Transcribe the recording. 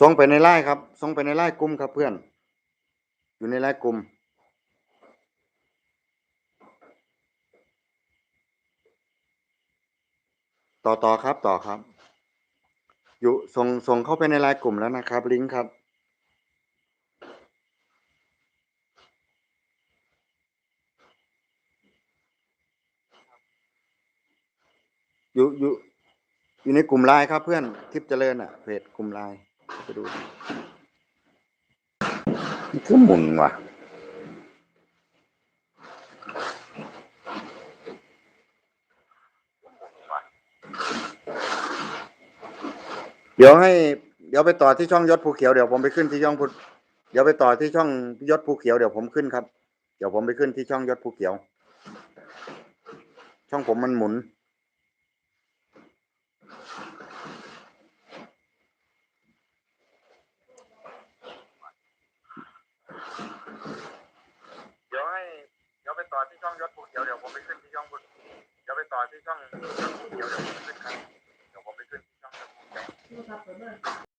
ส่งไปในไลน์ครับส่งไปในไลน์กลุ่มครับเพื่อน อยู่ในไลน์กลุ่มต่อต่อครับต่อครับ อยู่ส่งส่งเข้าไปในไลน์กลุ่มแล้วนะครับ ลิงก์ครับ อยู่อยู่อยู่ในกลุ่มไลน์ครับเพื่อนทิพย์เจริญอะเพจกลุ่มไลน์ ไปดูมันคือหมุนว่ะเดี๋ยวให้เดี๋ยวไปต่อที่ช่องยศภูเขียวเดี๋ยวผมไปขึ้นที่ช่องเดี๋ยวไปต่อที่ช่องยศภูเขียวเดี๋ยวผมขึ้นครับ เดี๋ยวผมไปขึ้นที่ช่องยศภูเขียว ช่องผมมันหมุน เดี๋ยวให้ เดี๋ยวไปต่อที่ ช่องยศภูเขียวเดี๋ยวผมไปขึ้นที่ช่องภูเดี๋ยวไปต่อที่ช่องยศภูเขียวเดี๋ยวผมไปขึ้นครับเดี๋ยวผมไปขึ้นที่ช่องยศภูเขียว